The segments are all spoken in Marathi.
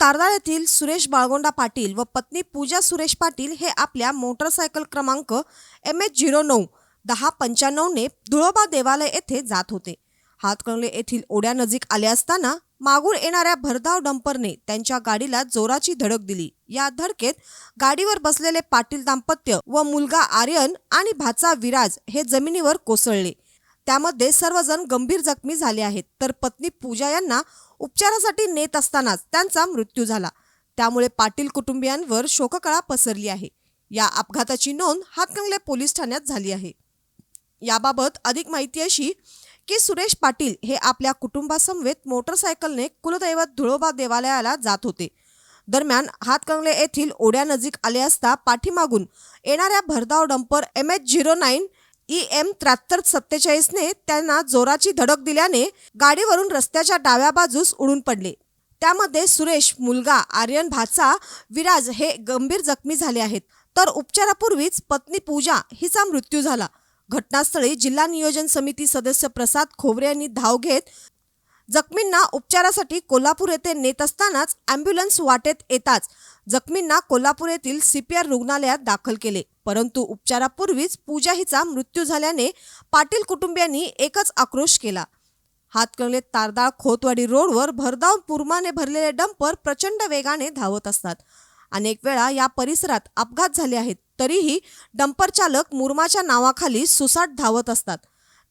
तारदाळ येथील सुरेश बाळगोंडा पाटील व पत्नी पूजा सुरेश पाटील हे आपल्या मोटरसायकल क्रमांक एम एच झिरो नऊ दहा पंच्याण्णवने धुळोबा देवालय येथे जात होते. हातकणंगले येथील ओढ्यानजीक आले असताना मागून येणाऱ्या भरधाव डंपरने त्यांच्या गाडीला जोराची धडक दिली. या धडकेत गाडीवर बसलेले पाटील दाम्पत्य व मुलगा आर्यन आणि भाचा विराज हे जमिनीवर कोसळले. त्यामध्ये सर्वजण गंभीर जखमी झाले आहेत. तर पत्नी पूजा यांना उपचारासाठी नेत असतानाच त्यांचा मृत्यू झाला. त्यामुळे पाटील कुटुंबियांवर शोककळा पसरली आहे. या अपघाताची नोंद हातकंगले पोलीस ठाण्यात झाली आहे. याबाबत अधिक माहिती अशी की सुरेश पाटील हे आपल्या कुटुंबासमवेत मोटरसायकलने कुलदैवत धुळोबा देवालयाला जात होते. दरम्यान हातकंगले येथील ओढ्यानजीक आले असता पाठीमागून येणाऱ्या भरधाव dumper M H zero nine E M त्र्याहत्तर सत्तेचाळीसने त्यांना जोराची धडक दिल्याने गाडीवरून रस्त्याच्या डाव्या बाजूस उडून पडले. त्यामध्ये सुरेश मुलगा आर्यन भाचा विराज हे गंभीर जखमी झाले आहेत. तर उपचारापूर्वीच पत्नी पूजा हिचा मृत्यू झाला. घटनास्थळी जिल्हा नियोजन समिती सदस्य प्रसाद खोबरे यांनी धाव घेत जखमींना उपचारासाठी कोल्हापूर येथे नेत असतानाच अँब्युलन्स वाटेत येताच जखमींना कोल्हापूर येथील सीपीआर रुग्णालयात दाखल केले. परंतु उपचारापूर्वीच पूजा हिचा मृत्यू झाल्याने पाटील कुटुंबियांनी एकच आक्रोश केला. हातकणले तारदाळ खोतवाडी रोडवर भरधाव पुरमाने भरलेले डंपर प्रचंड वेगाने धावत असतात. अनेक वेळा या परिसरात अपघात झाले आहेत तरीही डंपर चालक मुरमाच्या नावाखाली सुसाट धावत असतात.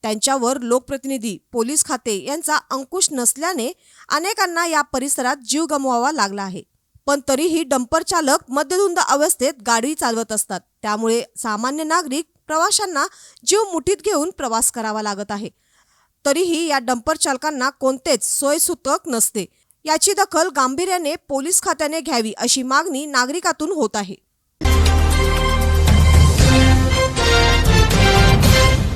त्यांच्यावर लोकप्रतिनिधी पोलीस खाते यांचा अंकुश नसल्याने अनेकांना या परिसरात जीव गमवावा लागला आहे. पण तरीही डंपर चालक मद्यधुंद अवस्थेत गाडी चालवत असतात. त्यामुळे सामान्य नागरिक प्रवाशांना जीव मुठीत घेऊन प्रवास करावा लागत आहे. तरीही या डंपर चालकांना कोणतेच सोयसूतक नसते. याची दखल गांभीर्याने पोलीस खात्याने घ्यावी अशी मागणी नागरिकातून होत आहे.